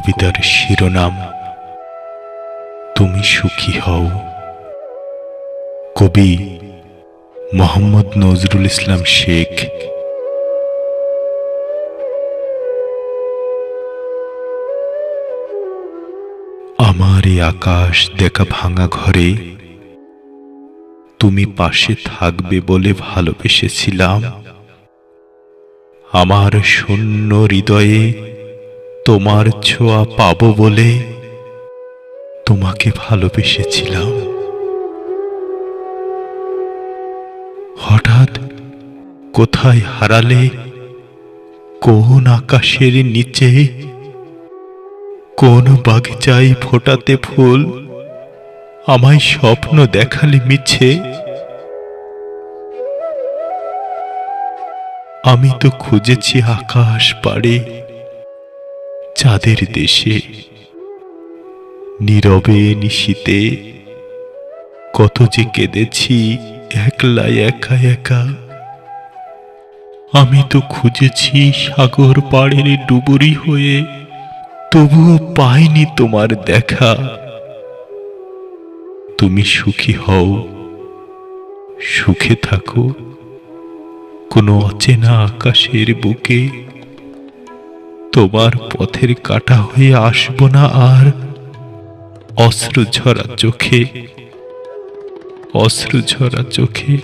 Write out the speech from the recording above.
কবিতার শিরোনাম, তুমি সুখী হও। কবি মোহাম্মদ নজরুল ইসলাম শেখ। আমার এই আকাশ দেখা ভাঙা ঘরে, তুমি পাশে থাকবে বলে ভালোবেসেছিলাম। আমার শূন্য হৃদয়ে তোমার ছোঁয়া পাবো বলে তোমাকে ভালোবেসেছিলাম। হঠাৎ কোথায় হারালে, কোন আকাশের নিচে, কোন বাগিচায় ফোটাতে ফুল, আমায় স্বপ্ন দেখালে মিছে। আমি তো খুঁজেছি আকাশ পাড়ে চাঁদের দেশে। নীরবে নিশীতে কত যে কেঁদেছি একলা একা একা। আমি তো খুঁজেছি সাগর পাড়ের ডুবুরি হয়ে, তবুও পাইনি তোমার দেখা। তুমি সুখী হও, সুখে থাকো। কোনো অচেনা আকাশের বুকে তোমার পথের কাটা হয়ে আসব না আর। অশ্রু ঝরা চোখে অশ্রু ঝরা চোখে।